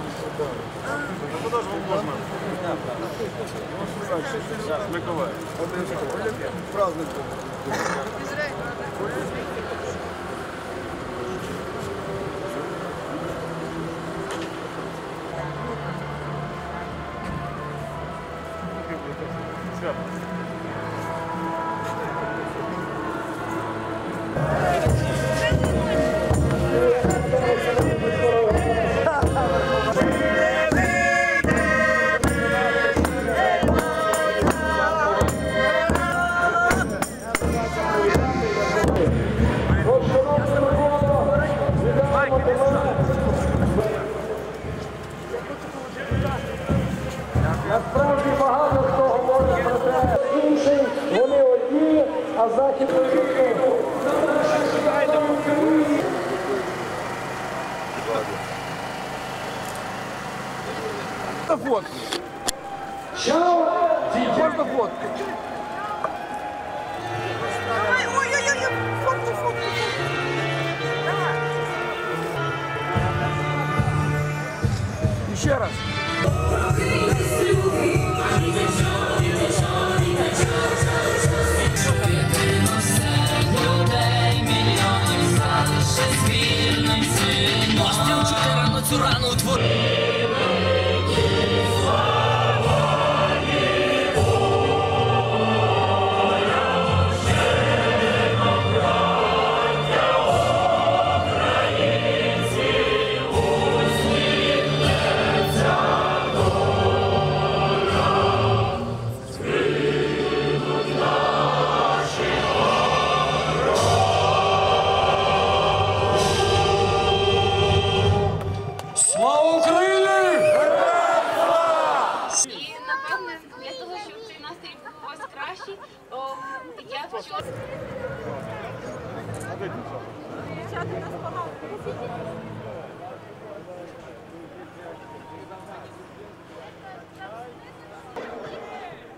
Ну куда же вам можно? Миколаев. Праздник. Свято. одні, а захід інші. Можна фотку? Що? Можна фотку? Давай, ой-ой-ой, фотку, фотку, фотку. Давай. Ще раз. Мостив рано цю рану твор. Кращий, о, я хочу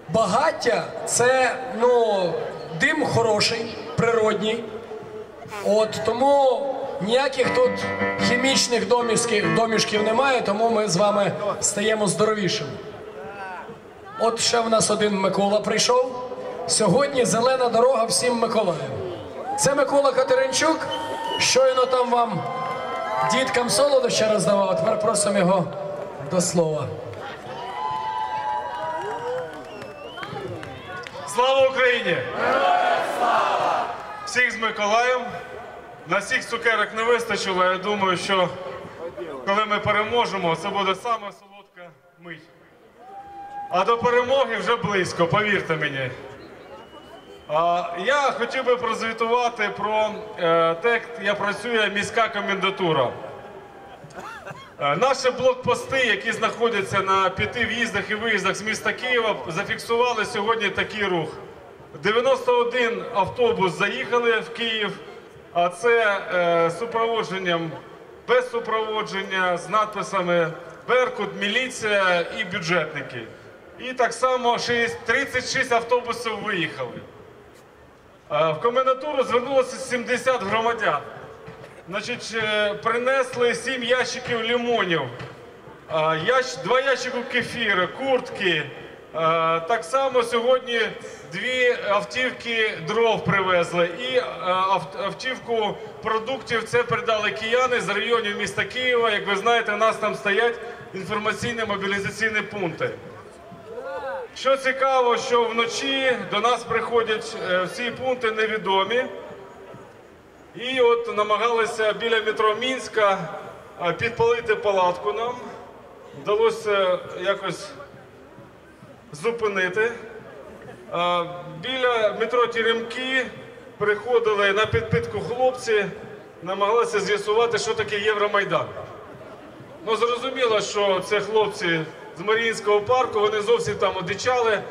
Багаття це ну, дим хороший, природній. От тому ніяких тут хімічних домішків, домішків немає, тому ми з вами стаємо здоровішими. От ще в нас один Микола прийшов. Сьогодні зелена дорога всім Миколаям. Це Микола Катеринчук. Щойно там вам діткам солодоща роздавав, тепер просимо його до слова. Слава Україні! Всіх з Миколаєм. На всіх цукерок не вистачило. Я думаю, що коли ми переможемо, це буде саме солодка мить. А до перемоги вже близько, повірте мені. Я хотів би прозвітувати про е, те, як я працює міська комендатура. Е, Наші блокпости, які знаходяться на п'яти в'їздах і виїздах з міста Києва, зафіксували сьогодні такий рух. 91 автобус заїхали в Київ, а це е, супроводженням без супроводження з надписами Беркут, міліція і бюджетники. І так само 6 36 автобусів виїхали. В комендатуру звернулося 70 громадян. Значить, е, принесли 7 ящиків лимонів, два ящики кефіра, куртки. Так само сьогодні дві автівки дров привезли і е, автівку продуктів це передали кияни з районів міста Києва. Як ви знаєте, у нас там стоять інформаційні мобілізаційні пункти. Що цікаво, що вночі до нас приходять е, всі пункти невідомі. І от намагалися біля метро Мінська е, підпалити палатку нам. Вдалося якось зупинити. Е, Біля метро Теремки приходили на підпитку хлопці, намагалися з'ясувати, що таке Євромайдан. Ну, зрозуміло, що це хлопці з Маріїнського парку, вони зовсім там одичали.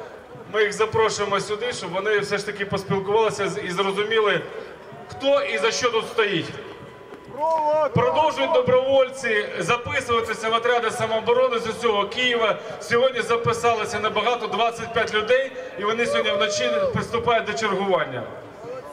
Ми їх запрошуємо сюди, щоб вони все ж таки поспілкувалися і зрозуміли, хто і за що тут стоїть. Продовжують добровольці записуватися в отряди самооборони з усього Києва. Сьогодні записалися набагато 25 людей, і вони сьогодні вночі приступають до чергування.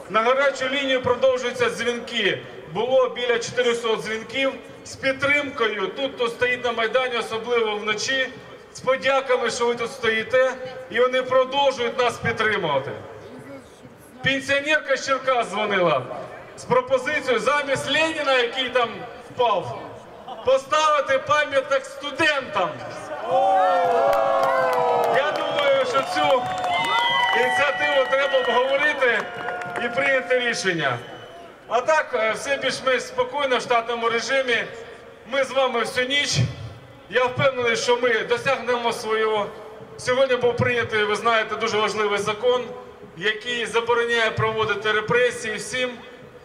На гарячу лінію продовжуються дзвінки. Було біля 400 дзвінків з підтримкою. Тут, хто стоїть на Майдані, особливо вночі, з подяками, що ви тут стоїте, і вони продовжують нас підтримувати. Пенсіонерка з Черкас дзвонила з пропозицією замість Леніна, який там впав, поставити пам'ятник студентам. Я думаю, що цю ініціативу треба обговорити і прийняти рішення. А так, е, все більш-менш спокійно в штатному режимі. Ми з вами всю ніч. Я впевнений, що ми досягнемо свого. Сьогодні був прийнятий, ви знаєте, дуже важливий закон, який забороняє проводити репресії всім,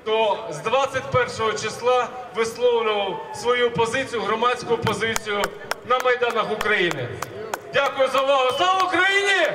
хто з 21 числа висловлював свою позицію, громадську позицію на майданах України. Дякую за увагу. Слава Україні!